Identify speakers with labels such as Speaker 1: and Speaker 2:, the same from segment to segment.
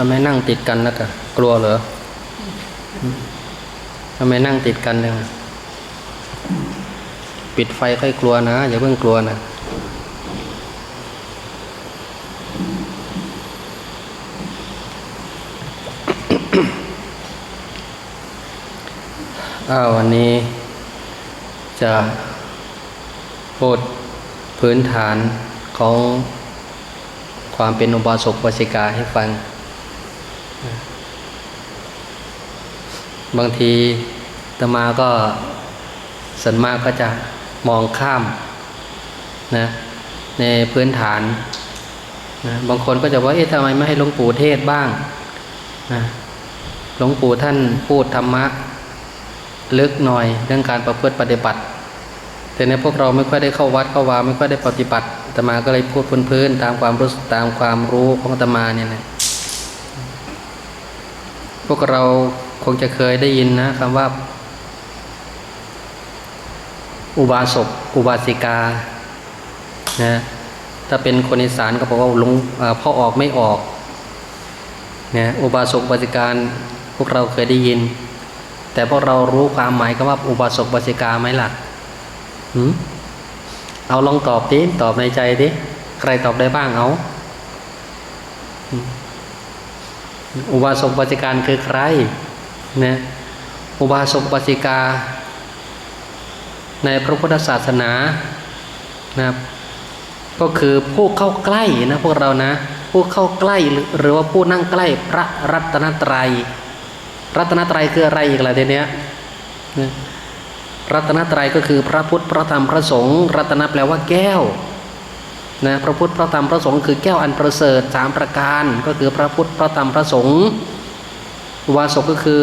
Speaker 1: ทำไมนั่งติดกันแล้วกันกลัวเหรอทำไมนั่งติดกันเนี่ยปิดไฟค่อยกลัวนะ อย่าเพิ่งกลัวนะอ้าววันนี้จะพูดพื้นฐานของความเป็นอุบาสกวสิกาให้ฟัง บางทีตมาก็ส่วนมากก็จะมองข้ามนะในพื้นฐานนะบางคนก็จะว่าเอ๊ะทำไมไม่ให้หลวงปู่เทศบ้างนะหลวงปู่ท่านพูดธรรมะ ลึกหน่อยเรื่องการประพฤติปฏิบัติ แต่ในพวกเราไม่ค่อยได้เข้าวัดเข้าวาไม่ค่อยได้ปฏิบัติตมาก็เลยพูดพื้นๆตามความรู้ตามความรู้ของตมาเนี่ยนะ พวกเราคงจะเคยได้ยินนะคำว่า อุบาสกอุบาสิกานะถ้าเป็นคนอีสานก็บอกว่าหลวงพ่อออกไม่ออกนะอุบาสกอุบาสิกาพวกเราเคยได้ยิน แต่พวกเรารู้ความหมายคำว่าอุบาสกอุบาสิกาไหมล่ะเอาลองตอบดิตอบในใจดิใครตอบได้บ้างเอา อุบาสกอุบาสิการคือใครนะอุบาสกอุบาสิกา ในพระพุทธศาสนานะครับก็คือผู้เข้าใกล้นะพวกเรานะผู้เข้าใกล้หรือว่าผู้นั่งใกล้พระรัตนตรัย รัตนตรัยคืออะไรอีกล่ะเดี๋ยวนี้รัตนตรัยก็คือพระพุทธพระธรรมพระสงฆ์รัตนแปลว่าแก้ว นะพระพุทธพระธรรมพระสงฆ์คือแก้วอันประเสริฐสามประการ ก็คือพระพุทธพระธรรมพระสงฆ์อุบาสกก็คือ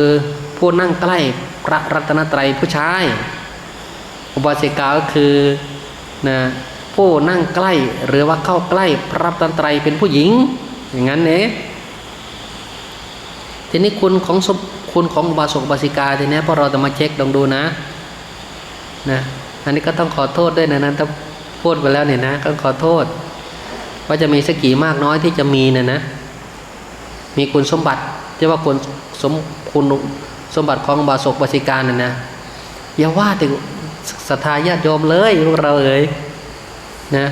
Speaker 1: ผู้นั่งใกล้พระรัตนตรัยผู้ชายอุบาสิกาก็คือนะผู้นั่งใกล้หรือว่าเข้าใกล้พระรัตนตรัยเป็นผู้หญิง อย่างนั้นเองทีนี้คุณของคุณของอุบาสกอุบาสิกาทีนี้พอเราจะมาเช็คลองดูนะนะอันนี้ก็ต้องขอโทษด้วยนะนั้นถ้า พูดไปแล้วเนี่ยนะก็ขอโทษ ว่าจะมีสักกี่มากน้อยที่จะมีเนี่ยนะ มีคุณสมบัติที่ว่าคุณสมคุณสมบัติของบาสกบาสิกาเนี่ยนะอย่าว่าแต่ศรัทธาญาติโยมเลยพวกเราเอ่ยนะ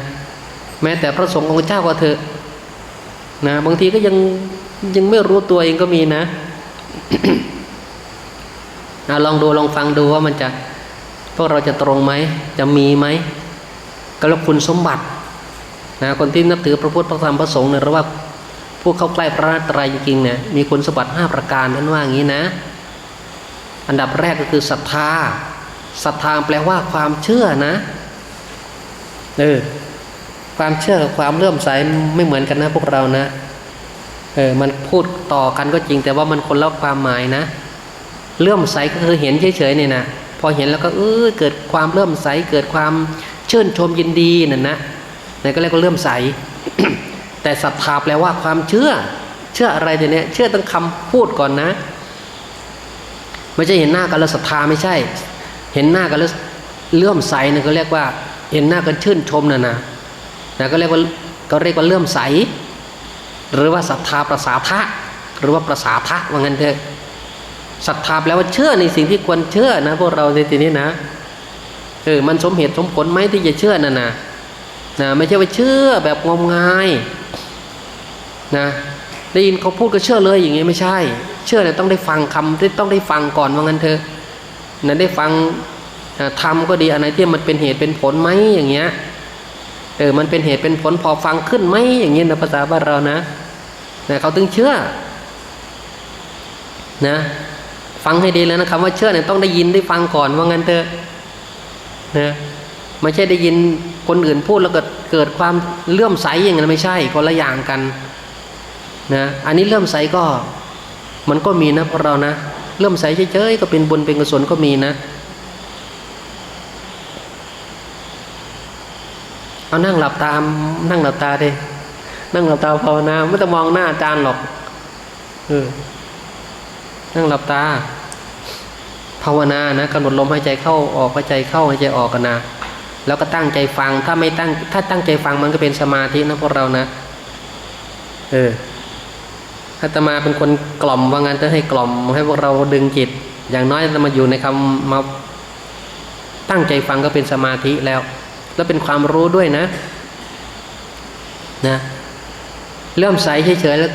Speaker 1: แม้แต่พระสงฆ์องค์เจ้าก็เถอะนะบางทีก็ยังยังไม่รู้ตัวเองก็มีนะเอาลองดูลองฟังดูว่ามันจะพวกเราจะตรงไหม จะมีไหม ก็แล้วคุณสมบัตินะคนที่นับถือพระพุทธพระธรรมพระสงฆ์เนี่ยหรือว่าผู้เข้าใกล้พระรัตนตรัยจริงๆเนี่ยมีคุณสมบัติห้าประการนั่นว่าอย่างนี้นะ อันดับแรกก็คือศรัทธาศรัทธาแปลว่าความเชื่อนะเออความเชื่อกับความเลื่อมใสไม่เหมือนกันนะพวกเรานะเออมันพูดต่อกันก็จริง แต่ว่ามันคนละความหมายนะเลื่อมใสก็คือเห็นเฉยๆเนี่ยนะพอเห็นแล้วก็เออเกิดความเลื่อมใสเกิดความ ชื่นชมยินดีนั่นนะนั่นก็เรียกว่าเลื่อมใส แต่ศรัทธาแปลว่าความเชื่อ เชื่ออะไรเดี๋ยวนี้เชื่อต้องคำพูดก่อนนะ ไม่ใช่เห็นหน้ากันแล้วศรัทธาไม่ใช่ เห็นหน้ากันแล้วเลื่อมใสนี่ก็เรียกว่า เห็นหน้ากันชื่นชมนะนะนะก็เรียกว่าก็เรียกว่าเลื่อมใส หรือว่าศรัทธาประสาทะหรือว่าประสาทะว่างั้นเถอะศรัทธาแปลว่าเชื่อในสิ่งที่ควรเชื่อนะพวกเราในทีนี้นะ เออมันสมเหตุสมผลไหมที่จะเชื่อน่ะนะนะไม่ใช่ว่าเชื่อแบบงมงายนะได้ยินเขาพูดก็เชื่อเลยอย่างนี้ไม่ใช่ เชื่อเนี่ยต้องได้ฟังคำต้องได้ฟังก่อนว่างั้นเถอนะได้ฟังทำก็ดีอะไรที่มันเป็นเหตุเป็นผลไหมอย่างเงี้ยเออมันเป็นเหตุเป็นผลพอฟังขึ้นไหมอย่างเงี้ยนะภาษาบ้านเรานะนะเขาถึงเชื่อนะฟังให้ดีแล้วนะคำว่าเชื่อเนี่ยต้องได้ยินได้ฟังก่อนว่างั้นเถอะ นะไม่ใช่ได้ยินคนอื่นพูดแล้วเก็เกิดความเลื่อมใสอย่างนั้นไม่ใช่คนละอย่างกันนะอันนี้เลื่อมใสก็มันก็มีนะพวกเรานะเลื่อมใสเฉยๆก็เป็นบุญเป็นกุศลก็มีนะเอานั่งหลับตามนั่งหลับตาดินั่งหลับตาภาวนาไม่ต้องมองหน้าอาจารย์หรอกเออนั่งหลับตา ภาวนานะกำหนดลมหายใจเข้าออกหายใจเข้าหายใจออกกันนะแล้วก็ตั้งใจฟังถ้าไม่ตั้ง ถ้าตั้งใจฟังมันก็เป็นสมาธินะพวกเรานะเอออาตมาเป็นคนกล่อมว่างั้นจะให้กล่อมให้พวกเราดึงจิต อย่างน้อยจะมาอยู่ในคำมาตั้งใจฟังก็เป็นสมาธิแล้ว แล้วเป็นความรู้ด้วยนะนะเริ่มใสเฉยๆแล้ว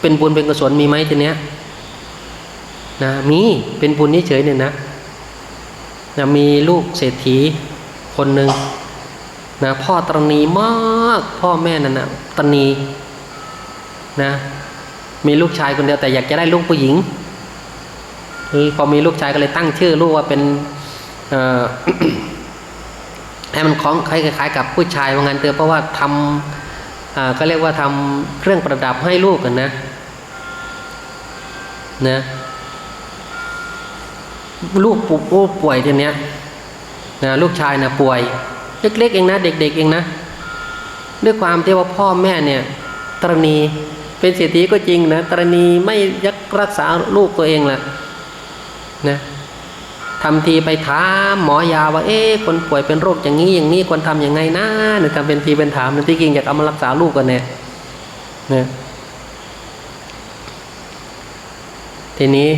Speaker 1: เป็นบุญเป็นกุศลมีไหมทีเนี้ย นะมีเป็นบุญเฉยๆเนี่ยนะนะมีลูกเศรษฐีคนหนึ่งนะพ่อตรณีมากพ่อแม่นั่นนะตรณีนะมีลูกชายคนเดียวแต่อยากจะได้ลูกผู้หญิงพอมีลูกชายก็เลยตั้งชื่อลูกว่าเป็นเอ่อให้มันคล้องคล้ายๆกับผู้ชายว่างั้นเถอเพราะว่าทำอ่าก็เรียกว่าทำเครื่องประดับให้ลูกกันนะนะ ลูกปู่ลูกป่วยทีเนี้ยนะลูกชายนะป่วย เล็กๆเองนะ เด็ก ๆ เองนะ ด้วยความที่ว่าพ่อแม่เนี่ยตรณีเป็นเศรษฐีก็จริงนะตรณีไม่ยักรักษาลูกตัวเองแหละนะทำทีไปถามหมอยาว่า เอ๊ะคนป่วยเป็นโรคอย่างนี้อย่างนี้ควรทำยังไงนะหรือทำเป็นทีเป็นถามที่จริงอยากเอามารักษาลูกกันเนี่ยนะทีนี้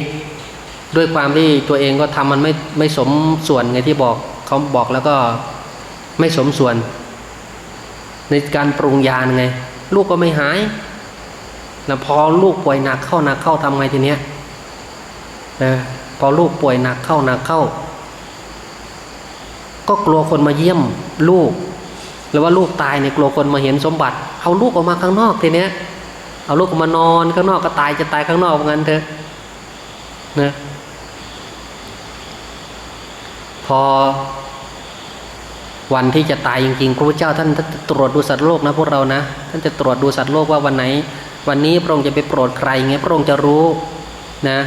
Speaker 1: ด้วยความที่ตัวเองก็ทำมันไม่ไม่สมส่วนไงที่บอกเขาบอกแล้วก็ไม่สมส่วน ในการปรุงยาไง ลูกก็ไม่หายแล้วพอลูกป่วยหนักเข้าหนักเข้าทำไงทีเนี้ยนะพอลูกป่วยหนักเข้าหนักเข้า ก็กลัวคนมาเยี่ยมลูก หรือว่าลูกตายเนี่ยกลัวคนมาเห็นสมบัติ เอาลูกออกมาข้างนอกทีเนี้ยเอาลูกออกมานอนข้างนอกก็ตายจะตายข้างนอกงั้นเถอะนะพ อวันที่จะตายจริงๆพระพุทธเจ้าท่านจะตรวจดูสัตว์โลกนะพวกเรานะท่านจะตรวจดูสัตว์โลกว่าวันไหน วันนี้พระองค์จะไปโปรดใครเงี้ยพระองค์จะรู้นะ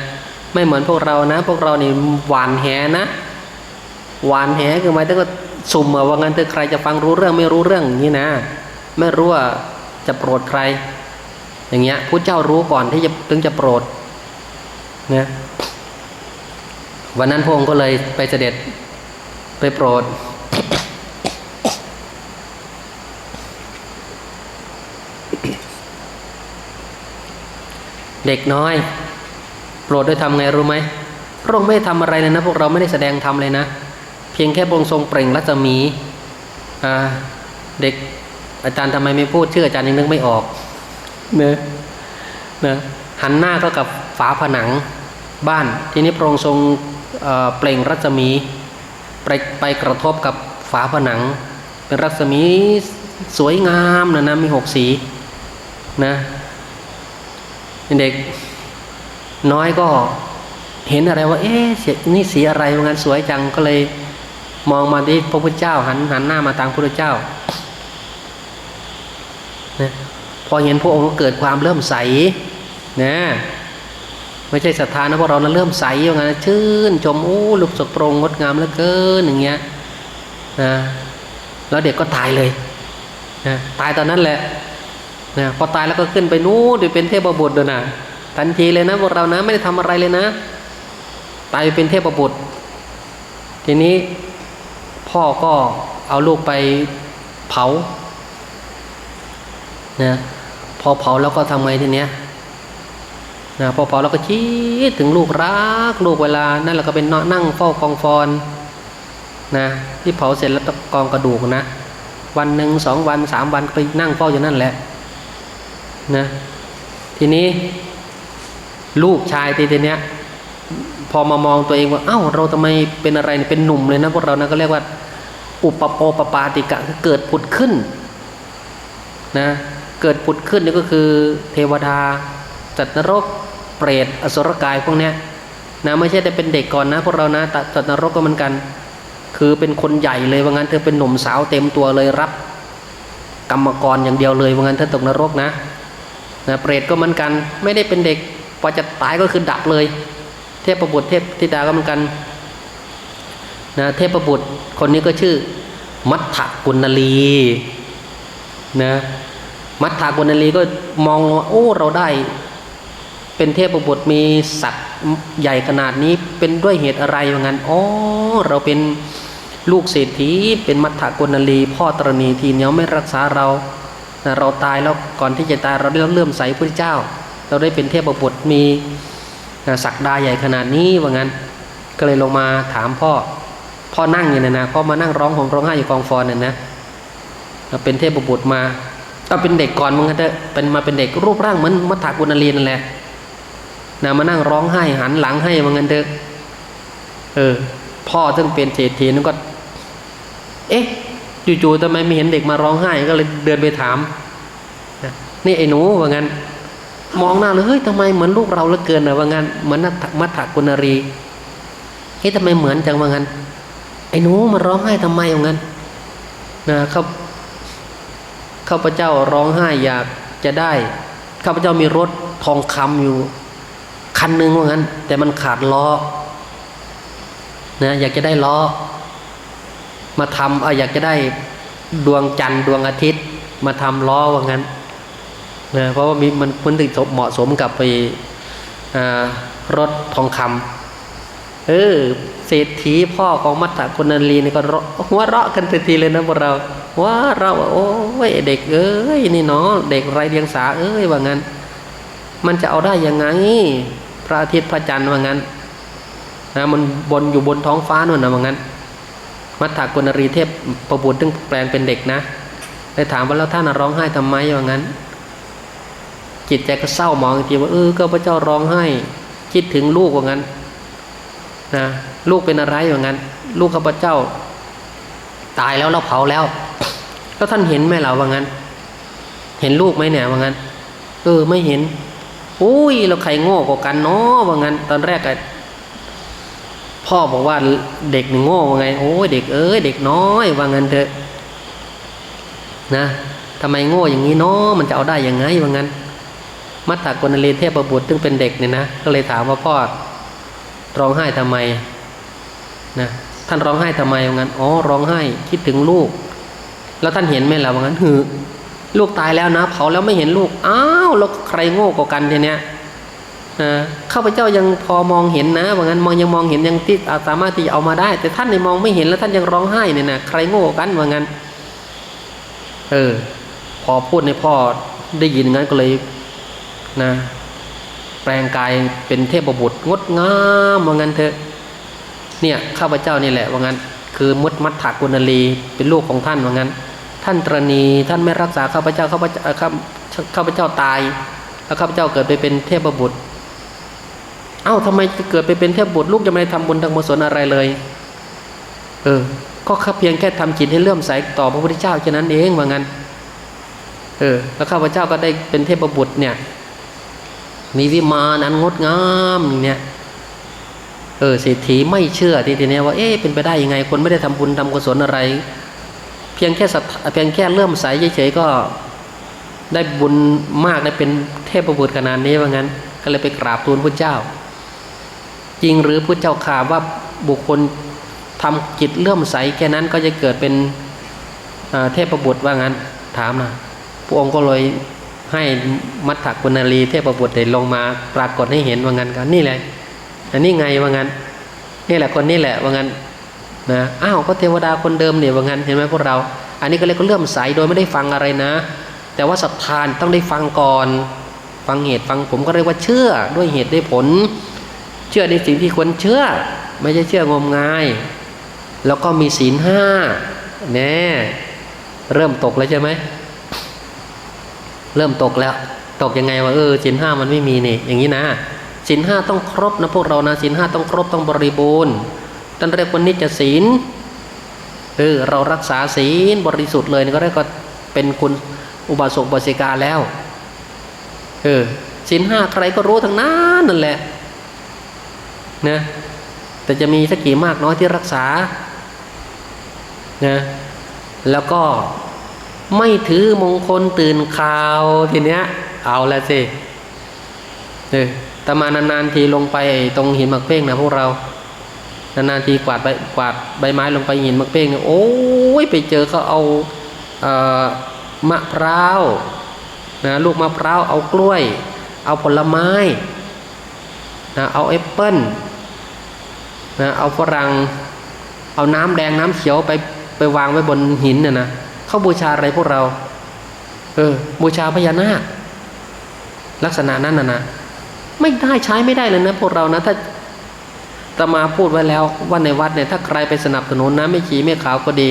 Speaker 1: ไม่เหมือนพวกเรานะ พวกเรานี่หวานแหนะหวานแหคือหมายถึงว่าสุ่มอะว่างั้นเถอใครจะฟังรู้เรื่องไม่รู้เรื่องอย่างนี้นะ ไม่รู้ว่าจะโปรดใคร อย่างเงี้ยพระเจ้ารู้ก่อนที่จะถึงจะโปรดนะวันนั้นพระองค์ก็เลยไปเสด็จ ไปโปรด เด็กน้อย โปรดด้วยทำไงรู้ไหมพระองค์ไม่ได้ทำอะไรเลยนะ พวกเราไม่ได้แสดงทำเลยนะ เพียงแค่พระองค์ทรงเปล่งรัศมีอ่าเด็กอาจารย์ทำไมไม่พูดชื่ออาจารย์ยังนึกไม่ออกเนะนะหันหน้าเข้ากับฝาผนังบ้าน ทีนี้พระองค์ทรงเอ่อเปล่งรัศมี ไปไปกระทบกับฝาผนัง เป็นรัศมีสวยงามนะนะมีหกสีนะเด็กน้อยก็เห็นอะไรว่า เอ๊ะเสียนี่สีอะไรงานสวยจังก็เลยมองมาที่พระพุทธเจ้าหันหันหน้ามาทางพระพุทธเจ้านะพอเห็นพระองค์ก็เกิดความเริ่มใสนะ ไม่ใช่ศรัทธานะพวกเรานะเริ่มใสอย่างนั้นชื่น ชมโอ้ลูกศกโปรงงดงามเหลือเกินอย่างเงี้ยนะแล้วเด็กก็ตายเลยนะตายตอนนั้นแหละนะพอตายแล้วก็ขึ้นไปนู้นไปเป็นเทพบุตรเลยนะทันทีเลยนะพวกเรานะไม่ได้ทำอะไรเลยนะ ตายไปเป็นเทพบุตรทีนี้พ่อก็เอาลูกไปเผานะพอเผาแล้วก็ทำไงทีเนี้ย นะพอเผาก็คิดถึงลูกรักลูกเวลา นั่นเราก็เป็นนั่งเฝ้ากองฟอนนะที่เผาเสร็จแล้วตองกองกระดูกนะ วันหนึ่งสองวันสามวันไปนั่งเฝ้าอยู่นั่นแหละนะทีนี้ ลูกชายทีเนี้ยพอมามองตัวเองว่า เอ้า เราทำไมเป็นอะไรเป็นหนุ่มเลยนะพวกเรานะก็เรียกว่า อุปโอปปาติกะคือเกิดผุดขึ้นนะเกิดผุดขึ้นนี่ก็คือเทวดา จัตว์นรกเปรตอสุรกายพวกเนี้ยนะไม่ใช่แต่เป็นเด็กก่อนนะพวกเรานะแต่จัตว์นรกก็เหมือนกัน คือเป็นคนใหญ่เลยว่างั้นเธอเป็นหนุ่มสาวเต็มตัวเลยรับ กรรมกรอย่างเดียวเลยว่างั้นเธอตกนรกนะนะเปรตก็เหมือนกัน ไม่ได้เป็นเด็กพอจะตายก็คือดับเลย เทพบุตรเทพธิดาก็เหมือนกันนะเทพบุตรคนนี้ก็ชื่อ มัทธกุณลีนะมัทธกุณลีก็มองว่าโอ้เราได้ เป็นเทพบุตรมีศักดิ์ใหญ่ขนาดนี้เป็นด้วยเหตุอะไรอย่างนั้นอ๋อเราเป็นลูกเศรษฐีเป็นมัทธกุณลี พ่อตรณีทีเนียไม่รักษาเราเราตายแล้วก่อนที่จะตายเราได้เลื่อมใสพระเจ้า เราได้เป็นเทพบุตรมีศักดาใหญ่ขนาดนี้ว่างั้น ก็เลยลงมาถามพ่อ พ่อนั่งอยู่เนี่ยนะพ่อมานั่งร้องห่มร้องไห้อยู่กองฟอนเนี่ยนะเป็นเทพบุตรมาก็เป็นเด็กก่อนมึงก็เถอะเป็นมาเป็นเด็กรูปร่างเหมือนมัทธกุณลีนั่นแหละ นะมานั่งร้องไห้หันหลังให้มึงกันเถอะเออ พ่อซึ่งเป็นเศรษฐีนั่นก็ เอ๊ะจู่ๆทำไมไม่เห็นเด็กมาร้องไห้ก็เลยเดินไปถามนะนี่ไอ้หนูว่างั้น มองหน้าเลยเฮ้ยทำไมเหมือนลูกเราเหลือเกินนะว่างั้นเหมือนนัทมัทธกุณรีเฮ้ยทำไมเหมือนจังว่างั้น ไอ้หนูมาร้องไห้ทำไมว่างั้นนะเขาข้าพเจ้าร้องไห้อยากจะได้ข้าพเจ้ามีรถทองคำอยู่ คันหนึ่งว่างั้น แต่มันขาดล้อนะอยากจะได้ล้อ มาทำเอาอยากจะได้ดวงจันทร์ดวงอาทิตย์ มาทำล้อว่างั้นนะเพราะว่ามีมันมันถึงเหมาะสมกับไปรถทองคำเออเศรษฐีพ่อของมัตตคุณนลีนี่ก็เราะหัวเราะกันทันทีเลยนะพวกเราว่าเราโอ้ยเด็กเอ้ยนี่เนาะเด็กไรเดียงสาเอ้ยว่างั้น มันจะเอาได้ยังไง พระอาทิตย์พระจันทร์ว่างั้นนะมันบนอยู่บนท้องฟ้านู่นนะว่างั้น มัทธกุณรีเทพประบุตึงแปลงเป็นเด็กนะเลยถามว่าแล้วท่านร้องไห้ทำไมว่างั้น จิตใจก็เศร้ามองจริงว่าเออก็พระเจ้าร้องไห้ คิดถึงลูกว่างั้นนะลูกเป็นอะไรว่างั้น ลูกข้าพเจ้า ตายแล้วเราเผาแล้วแล้วท่านเห็นไหมเราว่างั้น เห็นลูกไหมเนี่ยว่างั้น เออไม่เห็น อุ้ยเราใครโง่กว่ากันเนาะว่างั้น ตอนแรกอะพ่อบอกว่าเด็กหนึ่งโง่ว่าไง โอ้ยเด็กเอ้ยเด็กน้อยว่างั้นเถอะนะทำไมโง่อย่างนี้เนาะมันจะเอาได้ยังไงว่างั้น มัตตากนเลเทพบุตรซึ่งเป็นเด็กเนี่ยนะก็เลยถามว่าพ่อร้องไห้ทำไมนะท่านร้องไห้ทำไมว่างั้นอ๋อร้องไห้คิดถึงลูก แล้วท่านเห็นไหมล่ะว่างั้นหือ ลูกตายแล้วนะเผาแล้วไม่เห็นลูกอ้าวแล้วใครโง่กว่ากันทีเนี้ยข้าพเจ้ายังพอมองเห็นนะว่างั้นมองยังมองเห็นยังที่สามารถที่จะเอามาได้ แต่ท่านในมองไม่เห็นแล้วท่านยังร้องไห้เนี่ยนะใครโง่กันว่างั้น เออ พอพูดในพ่อได้ยินงั้นก็เลยนะ แปลงกายเป็นเทพบุตรงดงามว่างั้นเถอะ เนี่ยข้าพเจ้านี่แหละว่างั้น คือมุดมัทถกุณลีเป็นลูกของท่านว่างั้น ท่านตรณีท่านไม่รักษาข้าพเจ้าข้าพเจ้าข้าพเจ้าตาย แล้วข้าพเจ้าเกิดไปเป็นเทพบุตร เอ้าทำไมเกิดไปเป็นเทพบุตรลูกยังไม่ได้ทำบุญทำกุศลอะไรเลย เออ ก็แค่เพียงแค่ทำจิตให้เลื่อมใสต่อพระพุทธเจ้าแค่นั้นเองว่างั้น เออ แล้วข้าพเจ้าก็ได้เป็นเทพบุตรเนี่ย มีวิมานอันงดงามเนี่ยเออเศรษฐีไม่เชื่อทีทีนี้ว่าเอ๊ะเป็นไปได้ยังไง คนไม่ได้ทำบุญทำกุศลอะไร เพียงแค่เพียงแค่เลื่อมใสเฉยๆก็ได้บุญมากได้เป็นเทพบุตรขนาดนี้ว่างั้น ก็เลยไปกราบทูลพระเจ้า จริงหรือพระเจ้าข่าว่าบุคคลทำจิตเลื่อมใสแค่นั้นก็จะเกิดเป็นเทพบุตรว่างั้น ถามนะพระองค์ก็เลยให้มัทธกุณาลีเทพบุตรได้ลงมาปรากฏให้เห็นว่างั้นกันนี่แหละอันนี้ไงว่างั้นนี่แหละคนนี่แหละว่างั้น นะอ้าวก็เทวดาคนเดิมเนี่ยว่างั้นเห็นไหมพวกเรา อันนี้ก็เลยก็เลื่อมใสโดยไม่ได้ฟังอะไรนะ แต่ว่าศรัทธานต้องได้ฟังก่อน ฟังเหตุฟังผมก็เรียกว่าเชื่อด้วยเหตุด้วยผล เชื่อในสิ่งที่ควรเชื่อ ไม่ใช่เชื่องมงาย แล้วก็มีศีลห้าแน่เริ่มตกแล้วใช่ไหมเริ่มตกแล้ว ตกยังไงว่าเออศีลห้ามันไม่มีนี่ อย่างนี้นะศีลห้าต้องครบนะพวกเรานะศีลห้าต้องครบต้องบริบูรณ์ ท่านเรียกว่านิจศีลเออเรารักษาศีลบริสุทธิ์เลยก็เรียกว่าเป็นคุณอุบาสกบาสิกาแล้วเออศีลห้าใครก็รู้ทั้งนั้นนั่นแหละนะแต่จะมีสักกี่มากน้อยที่รักษานะแล้วก็ไม่ถือมงคลตื่นข่าวทีเนี้ย เอาละสิเออแต่มานานๆทีลงไปตรงหินมักเป้งนะพวกเรา นานๆทีกวาดใบกวาดใบไม้ลงไปหินมักเป้งเนี่ยโอ้ยไปเจอเขาเอาเออมะพร้าวนะลูกมะพร้าวเอากล้วย เอาผลไม้นะเอาแอปเปิ้ลนะเอาฝรั่งเอาน้ำแดงน้ำเขียวไปไปวางไว้บนหินน่ะนะเขาบูชาอะไรพวกเรา เออบูชาพญานาคลักษณะนั้นนะนะไม่ได้ใช้ไม่ได้เลยนะพวกเรานะถ้า ตมาพูดไว้แล้วว่าในวัดเนี่ยถ้าใครไปสนับสนุนนะไม่ขี่ไม่ขาวก็ดี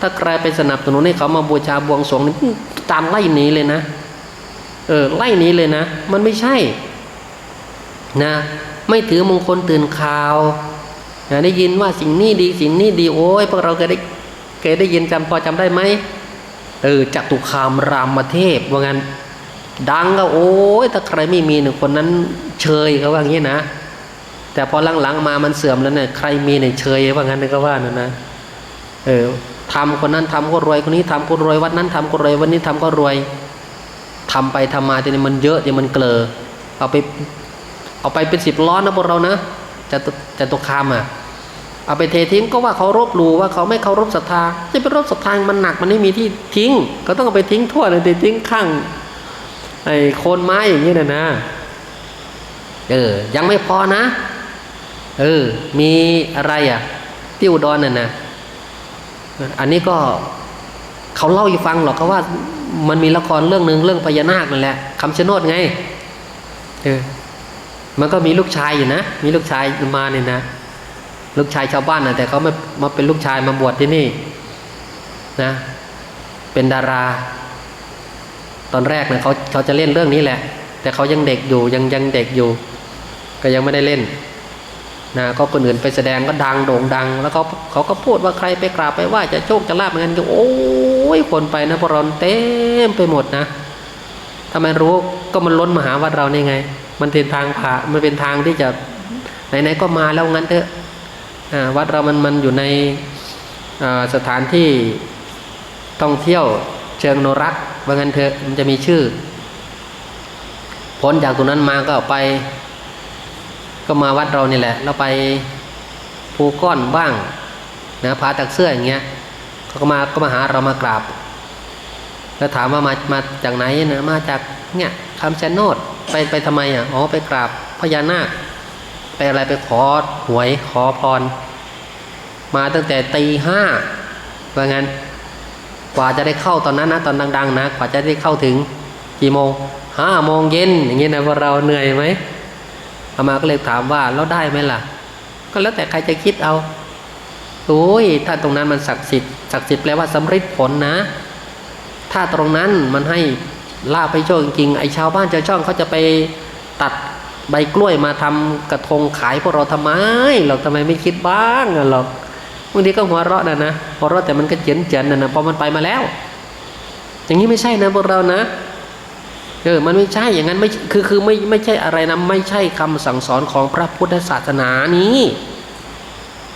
Speaker 1: ถ้าใครไปสนับสนุนให้เขามาบูชาบวงสรวงนี่ตามไล่หนีเลยนะเออไล่หนี้เลยนะ มันไม่ใช่นะไม่ถือมงคลตื่นข่าวนะได้ยินว่าสิ่งนี้ดีสิ่งนี้ดีโอ้ยพวกเราเคยได้เคยได้ยินจำพอจำได้ไหมเออจักตุคามรามเทพว่างั้นดังก็โอ้ยถ้าใครไม่มีหนึ่งคนนั้นเชยเขาว่าอย่างนี้นะ แต่พอหลังๆมามันเสื่อมแล้วเนี่ยใครมีเนี่ยเชยว่างั้นก็ว่านะนะเออทำคนนั้นทำก็รวยคนนี้ทำก็รวยวัดนั้นทำก็รวยวันนี้ทำก็รวยทำไปทำมาทีนี้มันเยอะทีมันเกลอเอาไปเอาไปเป็นสิบล้อนนะพวกเรานะจะจะตกคามอะเอาไปเททิ้งก็ว่าเขารบหลู่ว่าเขาไม่เคารพศรัทธาจะไปรบศรัทธามันหนักมันไม่มีที่ทิ้ง ก็ต้องเอาไปทิ้งทั่วเลยทิ้งข้างไอ้โคนไม้อย่างนี้นะนะเออยังไม่พอนะ เออ มีอะไรอะ ที่อุดรน่ะนะอันนี้ก็เขาเล่าให้ฟังหรอกเขาว่า มันมีละครเรื่องหนึ่งเรื่องพญานาคนั่นแหละคำชะโนดไงเออมันก็มีลูกชายอยู่นะมีลูกชายมาเนี่ยนะลูกชายชาวบ้านนะแต่เขาไม่มาเป็นลูกชายมาบวชที่นี่ นะ เป็นดารา ตอนแรกเนี่ยเขาเขาจะเล่นเรื่องนี้แหละ แต่เขายังเด็กอยู่ยังยังเด็กอยู่ ก็ยังไม่ได้เล่น นะก็คนอื่นไปแสดงก็ดังโด่งดัง แล้วเขาเขาก็พูดว่าใครไปกราบไปว่าจะโชคจะลาบเงินก็โอ้ยคนไปนะพวกเราเต็มไปหมดนะทำไมรู้ก็มันล้นมหาวัดเรานี่ไง มันเป็นทางผ่ามันเป็นทางที่จะไหนๆก็มาแล้วงั้นเถอะวัดเรามันมันอยู่ในสถานที่ท่องเที่ยวเชิงโนรักว่างั้นเถอะมันจะมีชื่อ พ้นจากตรงนั้นมาก็ไป ก็มาวัดเรานี่แหละ เราไปภูก้อนบ้างนะพาตักเสื้ออย่างเงี้ยเขาก็มาก็มาหาเรามากราบ แล้วถามว่ามามาจากไหนนะมาจากเนี่ยคำชะโนดไปไปทำไมอะอ๋อไปกราบพญานาคไปอะไรไปขอหวยขอพร มาตั้งแต่ตีห้าว่างั้นกว่าจะได้เข้าตอนนั้นนะตอนดัง ๆ นะกว่าจะได้เข้าถึงกี่โมงห้าโมงเย็นอย่างเงี้ยนะพวกเราเหนื่อยไหม อามาก็เลยถามว่าแล้วได้ไหมล่ะ ก็แล้วแต่ใครจะคิดเอาโอ้ยถ้าตรงนั้นมันศักดิ์สิทธิ์ศักดิ์สิทธิ์แปลว่าสำเร็จผลนะ ถ้าตรงนั้นมันให้ลาบไปโชคจริงๆไอ้ชาวบ้านชาวช่องเขาจะไปตัดใบกล้วยมาทำกระทงขายพวกเราทำไมเราทำไมไม่คิดบ้างหรอกบางทีก็หัวเราะนะนะหัวเราะแต่มันก็เจียนเจียนนะนะพอมันไปมาแล้ว อย่างนี้ไม่ใช่นะพวกเรานะ เออมันไม่ใช่อย่างนั้นไม่คือคือไม่ไม่ใช่อะไรนะไม่ใช่คำสั่งสอนของพระพุทธศาสนานี้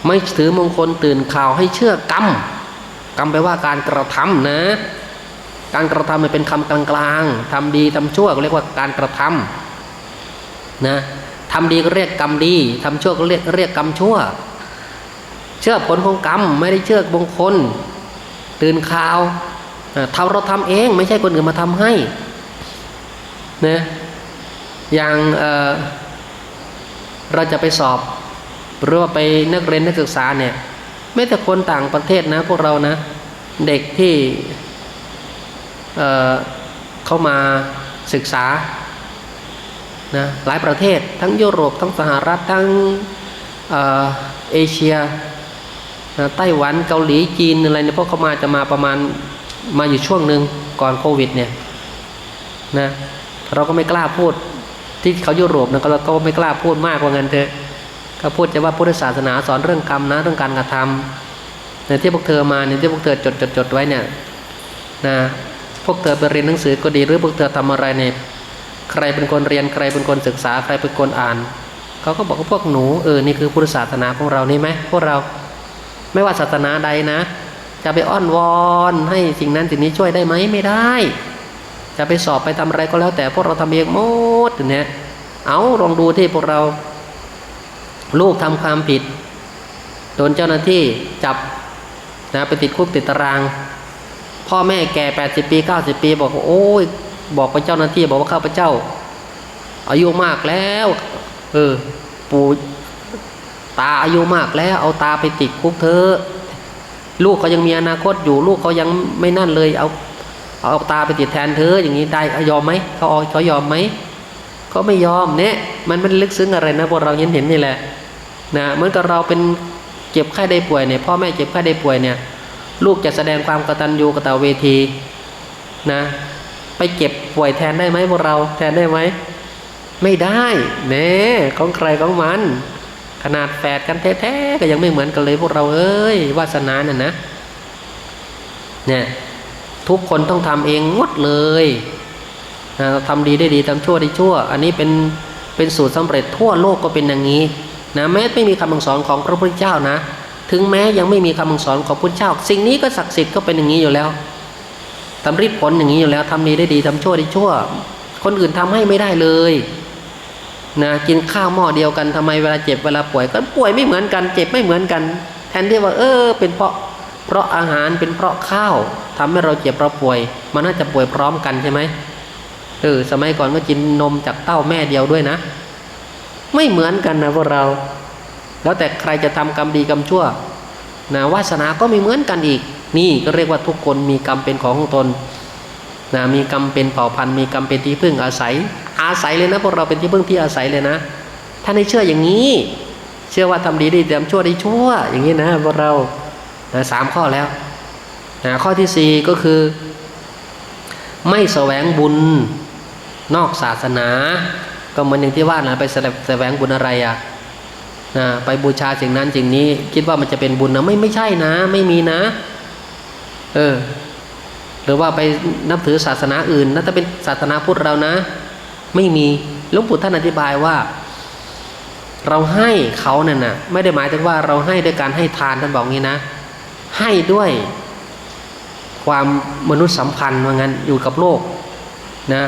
Speaker 1: ไม่ถือมงคลตื่นข่าวให้เชื่อกรรมกรรมแปลว่าการกระทำนะ การกระทำมันเป็นคำกลางๆทำดีทำชั่วเรียกว่าการกระทำนะทำดีก็เรียกกรรมดีทำชั่วก็เรียกเรียกกรรมชั่ว เชื่อผลของกรรมไม่ได้เชื่อมงคล ตื่นข่าวทำเราทำเองไม่ใช่คนอื่นมาทำให้ นะอย่างเเราจะไปสอบหรือว่าไปนักเรียนนักศึกษาเนี่ยไม่แต่คนต่างประเทศนะพวกเรานะเด็กที่เเข้ามาศึกษานะหลายประเทศทั้งยุโรปทั้งสหรัฐทั้งเอเอเชียนะไต้หวันเกาหลีจีนอะไรเนี่ยพวกเขามาจะมาประมาณมาอยู่ช่วงหนึ่งก่อนโควิดเนี่ยนะ เราก็ไม่กล้าพูด ที่เขายุโรปนะเราก็ไม่กล้าพูดมากกว่างั้นเถอะก็พูดจะว่าพุทธศาสนาสอนเรื่องกรรมนะเรื่องการกระทำในที่พวกเธอมาในที่พวกเธอจดจดจดไว้เนี่ยนะพวกเธอไปเรียนหนังสือก็ดีหรือพวกเธอทำอะไรเนี่ยใครเป็นคนเรียนใครเป็นคนศึกษาใครเป็นคนอ่านเขาก็บอกว่าพวกหนูเออนี่คือพุทธศาสนาของเรานี่ไหมพวกเราไม่ว่าศาสนาใดนะ จะไปอ้อนวอนให้สิ่งนั้นสิ่งนี้ช่วยได้ไหมไม่ได้ จะไปสอบไปทำอะไรก็แล้วแต่พวกเราทำเองหมดเนี่ยเอาลองดูที่พวกเรา ลูกทำความผิดโดนเจ้าหน้าที่จับนะไปติดคุกติดตาราง พ่อแม่แก่แปดสิบปีเก้าสิบปี บอกว่าโอ้ยบอกไปเจ้าหน้าที่บอกว่าข้าพเจ้า อายุมากแล้วเออปู่ตาอายุมากแล้วเอาตาไปติดคุกเธอลูกเขายังมีอนาคตอยู่ลูกเขายังไม่นั่นเลยเอา เอาตาไปติดแทนเธออย่างนี้ได้ยอมไหมเขาเขายอมไหมก็ไม่ยอมเนี่ยมันไม่ได้ลึกซึ้งอะไรนะพวกเราเห็นเห็นนี่แหละนะเหมือนกับเราเป็นเจ็บไข้ได้ป่วยเนี่ยพ่อแม่เจ็บไข้ได้ป่วยเนี่ยลูกจะแสดงความกตัญญูกตเวทีนะไปเจ็บป่วยแทนได้ไหมพวกเราแทนได้ไหมไม่ได้เน่ของใครของมัน ขนาดแฝดกันแท้ๆก็ยังไม่เหมือนกันเลยพวกเราเอ้ยวาสนาเนี่ยนะเนี่ย ทุกคนต้องทำเองหมดเลยนะทำดีได้ดีทำชั่วได้ชั่ว อันนี้เป็นเป็นสูตรสำเร็จทั่วโลกก็เป็นอย่างนี้นะแม้ไม่มีคำสั่งสอนของพระพุทธเจ้านะ ถึงแม้ยังไม่มีคำสั่งสอนของพระพุทธเจ้า สิ่งนี้ก็ศักดิ์สิทธิ์ก็เป็นอย่างนี้อยู่แล้วทำริบผลอย่างนี้อยู่แล้วทำดีได้ดีทำชั่วได้ชั่ว คนอื่นทำให้ไม่ได้เลยนะกินข้าวหม้อเดียวกันทำไมเวลาเจ็บเวลาป่วยก็ป่วยไม่เหมือนกัน เจ็บไม่เหมือนกัน แทนที่ว่าเออ เป็นเพราะ เพราะอาหารเป็นเพราะข้าวทำให้เราเจ็บเราป่วย มันน่าจะป่วยพร้อมกันใช่ไหมเออสมัยก่อนก็กินนมจากเต้าแม่เดียวด้วยนะ ไม่เหมือนกันนะพวกเรา แล้วแต่ใครจะทำกรรมดีกรรมชั่วนะวาสนาก็ไม่เหมือนกันอีก นี่ก็เรียกว่าทุกคนมีกรรมเป็นของของตนนะมีกรรมเป็นเผ่าพันธุ์มีกรรมเป็นที่พึ่งอาศัย อาศัยเลยนะพวกเราเป็นที่พึ่งที่อาศัยเลยนะ ถ้าในเชื่ออย่างนี้ เชื่อว่าทำดีได้ทำชั่วได้ชั่ว อย่างนี้นะพวกเรา นะสามข้อแล้วนะข้อที่สี่ก็คือ ไม่แสวงบุญนอกศาสนา ก็เหมือนอย่างที่ว่านะไปแสวงบุญอะไรอะ่ะนะไปบูชาสิ่งนั้นสิ่งนี้ คิดว่ามันจะเป็นบุญนะไม่ไม่ใช่นะ ไม่มีนะ เออ หรือว่าไปนับถือศาสนาอื่นนะถ้าเป็นศาสนาพุทธเรานะ ไม่มีหลวงปู่ท่านอธิบายว่า เราให้เขาเนี่ยนะไม่ได้หมายถึงว่าเราให้ด้วยการให้ทานท่านบอกงี้นะ ให้ด้วยความมนุษยสัมพันธ์ว่างั้นอยู่กับโลกนะ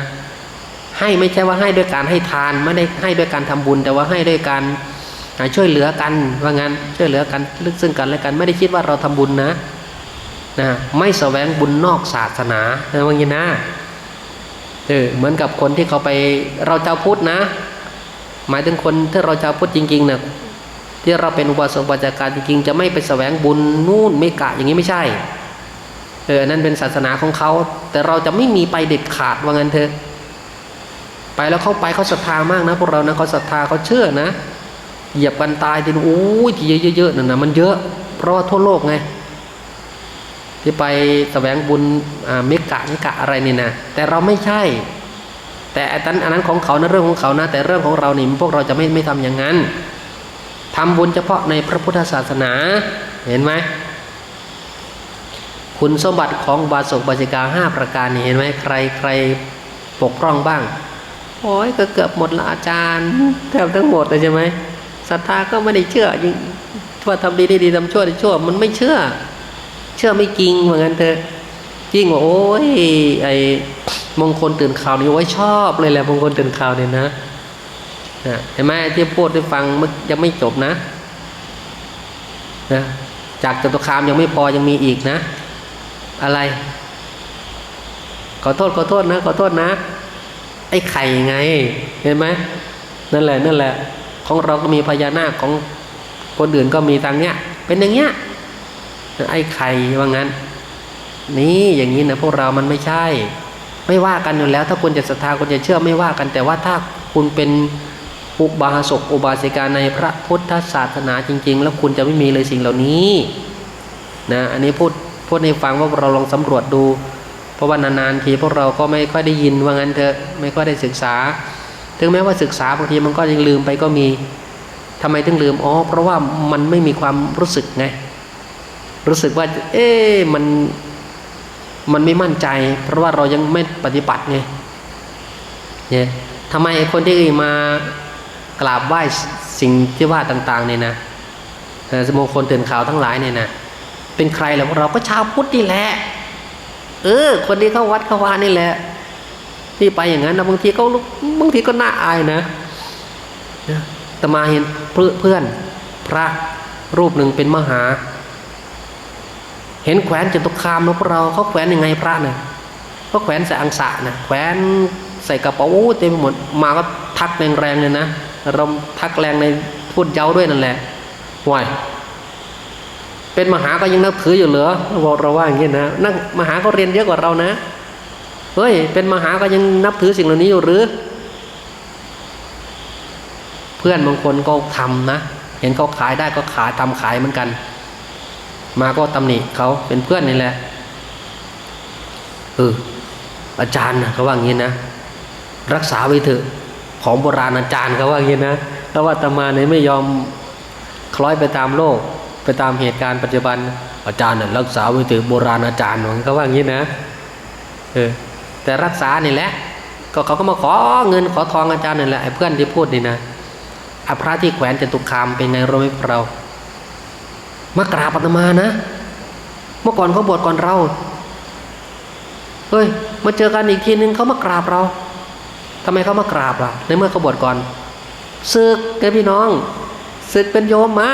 Speaker 1: ให้ไม่ใช่ว่าให้ด้วยการให้ทานไม่ได้ให้ด้วยการทำบุญ แต่ว่าให้ด้วยการช่วยเหลือกันว่างั้นช่วยเหลือกันลึกซึ่งกันและกันไม่ได้คิดว่าเราทำบุญนะนะไม่แสวงบุญนอกศาสนาว่างี้นะเออเหมือนกับคนที่เขาไปเราเจ้าพุทธนะ หมายถึงคนที่เราเจ้าพุทธจริงๆนะ ที่เราเป็นอุบาสกอุบาสิกาจริงๆจะไม่ไปแสวงบุญนู่นไม่กะอย่างนี้ไม่ใช่เออนั่นเป็นศาสนาของเขา แต่เราจะไม่มีไปเด็ดขาดว่างั้นเถอะไปแล้วเขาไปเขาศรัทธามากนะพวกเรานะเขาศรัทธาเขาเชื่อนะเหยียบกันตายทีโอ้ยที่เยอะๆนั่นนะมันเยอะ เพราะว่าทั่วโลกไงที่ไปแสวงบุญเมกะเมกะอะไรนี่นะแต่เราไม่ใช่ แต่อันนั้นอันนั้นของเขานะเรื่องของเขานะแต่เรื่องของเรานี่พวกเราจะไม่ไม่ทำอย่างนั้น ทำบุญเฉพาะในพระพุทธศาสนาเห็นไหมคุณสมบัติของบาสกบาสิกาห้าประการนี่เห็นไหมใครใครปกพร่องบ้างโอ้ยก็เกือบหมดละอาจารย์แทบทั้งหมดเลยใช่ไหมศรัทธาก็ไม่ได้เชื่อยิ่งทั่วทำดีได้ดีทำชั่วได้ชั่ว มันไม่เชื่อ เชื่อไม่จริงเหมือนกันเถอะจริงว่าโอ้ยไอ้มงคลตื่นข่าวนี่ไว้ชอบเลยแหละมงคลตื่นข่าวเนี่ยนะ เห็นไหมที่พูดได้ฟังมันยังไม่จบนะนะจากจตุคามยังไม่พอยังมีอีกนะ อะไร ขอโทษขอโทษนะ ขอโทษนะ ไอ้ไข่ไง เห็นไหมนั่นแหละนั่นแหละ ของเราก็มีพญานาคของคนอื่นก็มีทางเนี้ย เป็นอย่างเงี้ยไอ้ไข่ว่างั้น นี่อย่างนี้นะพวกเรามันไม่ใช่ ไม่ว่ากันอยู่แล้ว ถ้าคุณจะศรัทธาคุณจะเชื่อไม่ว่ากัน แต่ว่าถ้าคุณเป็น อุบาสกอุบาสิกาในพระพุทธศาสนาจริง ๆ แล้วคุณจะไม่มีเลยสิ่งเหล่านี้นะอันนี้พูดพูดให้ฟังว่าเราลองสำรวจดู เพราะว่านานๆทีพวกเราก็ไม่ค่อยได้ยินว่างั้นเถอะไม่ค่อยได้ศึกษา ถึงแม้ว่าศึกษาบางทีมันก็ยังลืมไปก็มีทำไมถึงลืมอ๋อเพราะว่ามันไม่มีความรู้สึกไงรู้สึกว่าเอ๊มันมันไม่มั่นใจ เพราะว่าเรายังไม่ปฏิบัติไงเนี่ยทำไมคนที่มา กราบไหว้สิ่งที่ว่าต่างๆเนี่ยนะสมงคลตื่นข่าวทั้งหลายเนี่ยนะเป็นใครแล้วเราก็ชาวพุทธนี่แหละ เออ คนที่เข้าวัดเข้าวานี่แหละที่ไปอย่างนั้นนะบางทีก็บางทีก็น่าอายนะแต่มาเห็นเพื่อนพระรูปหนึ่งเป็นมหา เห็นแขวนจตุคามนะพวกเราเขาแขวนยังไงพระเนี่ยเขาแขวนใส่อังสะนะแขวนใส่กระเป๋าเต็มไปหมดมาก็ทักแรงๆเลยนะ เราทักแรงในพูดเย้าด้วยนั่นแหละห่วยเป็นมหาก็ยังนับถืออยู่เหรอบอกเราว่าอย่างนี้นะนักมหาก็เรียนเยอะกว่าเรานะเฮ้ย เป็นมหาก็ยังนับถือสิ่งเหล่านี้อยู่หรือ เพื่อนบางคนก็ทำนะเห็นเขาขายได้ก็ขายทำขายเหมือนกัน มาก็ตำหนิเขาเป็นเพื่อนนี่แหละเอออาจารย์นะเขาว่างนี้นะรักษาไว้เถอะ ของโบราณอาจารย์เขาว่างี้นะเพราะว่าตมาเนี่ยไม่ยอมคล้อยไปตามโลก ไปตามเหตุการณ์ปัจจุบันอาจารย์น่ะรักษาไว้ถอโบราณอาจารย์เขาว่างี้นะเออแต่รักษานี่แหละ ก็เขาก็มาขอเงินขอทองอาจารย์นี่แหละไอ้เพื่อนที่พูดนี่นะอพระที่แขวนจตุคามเป็นไงรู้ไหมเรามากราบอาตมานะ เมื่อก่อนเขาบวชก่อนเราเฮ้ยมาเจอกันอีกทีนึงเขามากราบเรา ทำไมเขามากราบล่ะ ในเมื่อเขาบวชก่อนศึกแกพี่น้องศึกเป็นโยมมา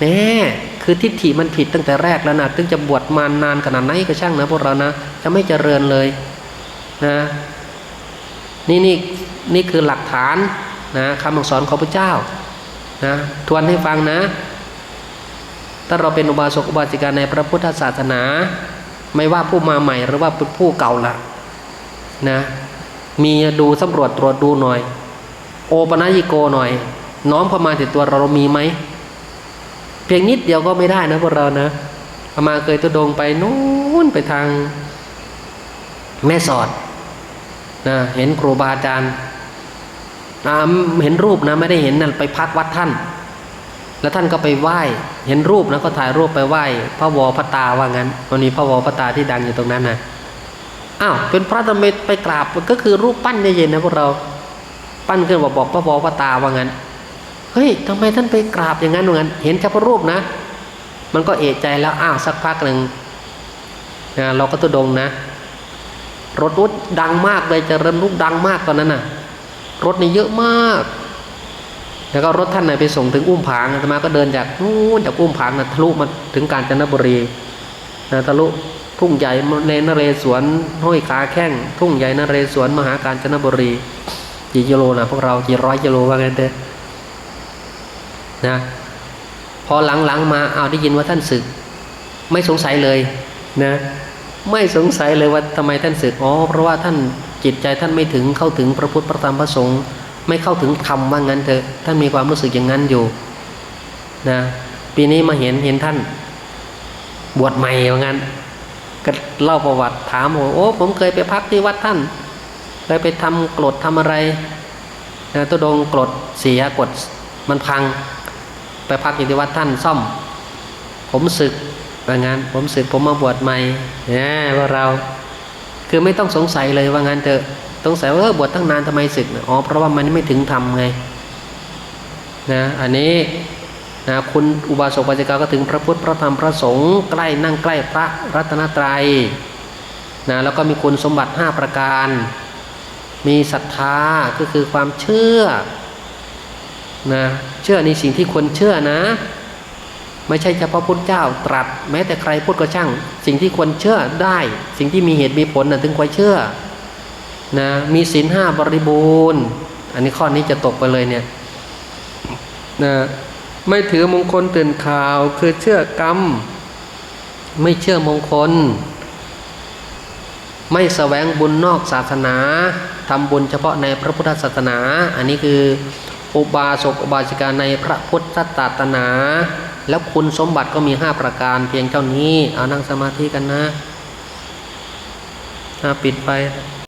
Speaker 1: แน่คือทิฏฐิมันผิดตั้งแต่แรกแล้วนะถึงจะบวชมานานขนาดไหนก็ช่างนะพวกเรานะ จะไม่เจริญเลยนะนี่นี่นี่คือหลักฐานนะคำสอนของพระเจ้านะทวนให้ฟังนะ ถ้าเราเป็นอุบาสกอุบาสิกาในพระพุทธศาสนา ไม่ว่าผู้มาใหม่หรือว่าผู้เก่าละนะ มีดูสำรวจตรวจดูหน่อย โอปนัญิโกหน่อย น้อมเข้ามาติดตัวเรามีไหม เพียงนิดเดียวก็ไม่ได้นะพวกเรานะประมาเคยตุดงไปนู้นไปทางแม่สอดนะเห็นครูบาอาจารย์เห็นรูปนะไม่ได้เห็นนั่นไปพักวัดท่าน แล้วท่านก็ไปไหว้ เห็นรูปนะก็ถ่ายรูปไปไหว้ พระวอพระตาว่างั้นวันนี้พระวอพระตาที่ดังอยู่ตรงนั้นนะ อ้าวเป็นพระธรรมไปกราบก็คือรูปปั้นเย็นๆนะพวกเรา ปั้นขึ้นบอกบอกพระวอพระตาว่างั้นเฮ้ยทำไมท่านไปกราบอย่างนั้นอย่างั้น เห็นเฉพาะรูปนะ มันก็เอะใจแล้วอ้าวสักพักหนึ่งนะเราก็ตุดงนะรถรถดังมากเลยจะเริ่มลุกดังมากตอนนั้นน่ะ รถนี่เยอะมาก แล้วก็รถท่านไหนไปส่งถึงอุ้มผางอาตมาก็เดินจากนู้นจากอุ้มผางนะทะลุมาถึงกาญจนบุรีนะทะลุ ทุ่งใหญ่เลนเรศวรห้อยขาแข้ง ทุ่งใหญ่นเรศวรมหาการจนบุรีกี่กิโลนะพวกเรากี่ร้อยกิโลว่าไงเด้อนะพอหลังๆมาเอาได้ยินว่าท่านศึก ไม่สงสัยเลยนะไม่สงสัยเลยว่าทำไมท่านศึกอ๋อเพราะว่าท่านจิตใจท่านไม่ถึงเข้าถึงพระพุทธพระธรรมพระสงฆ์ไม่เข้าถึงธรรมว่างั้นเถอะท่านมีความรู้สึกอย่างนั้นอยู่นะปีนี้มาเห็นเห็นท่าน บวชใหม่ว่างั้น ก็เล่าประวัติถามว่าโอ้ผมเคยไปพักที่วัดท่านเคยไปทำกรดทำอะไรนะตุดงกรดเสียกดมันพัง ไปพักอยู่ที่วัดท่านซ่อม ผมศึกว่างั้น ผมศึกผมมาบวชใหม่เนี่ยว่าเรา คือไม่ต้องสงสัยเลยว่างั้นเถอะสงสัยว่าเออบวชตั้งนานทำไมศึกอ๋อเพราะว่ามันไม่ถึงธรรมไงนะอันนี้ นะคุณอุบาสกปัจจกาก็ถึงพระพุทธพระธรรมพระสงฆ์ใกล้นั่งใกล้พระรัตนตรัยนะแล้วก็มีคุณสมบัติ 5 ประการ มีศรัทธาก็คือความเชื่อนะเชื่อในสิ่งที่ควรเชื่อนะ ไม่ใช่เฉพาะพุทธเจ้าตรัส แม้แต่ใครพูดก็ช่าง สิ่งที่ควรเชื่อได้ สิ่งที่มีเหตุมีผลนะถึงควรเชื่อนะมีศีลห้าบริบูรณ์ อันนี้ข้อนี้จะตกไปเลยเนี่ยนะ ไม่ถือมงคลตื่นข่าวคือเชื่อกรรม ไม่เชื่อมงคล ไม่แสวงบุญนอกศาสนาทำบุญเฉพาะในพระพุทธศาสนา อันนี้คืออุบาสกอุบาสิกาในพระพุทธศาสนา แล้วคุณสมบัติก็มีห้าประการเพียงเท่านี้ เอานั่งสมาธิกันนะปิดไป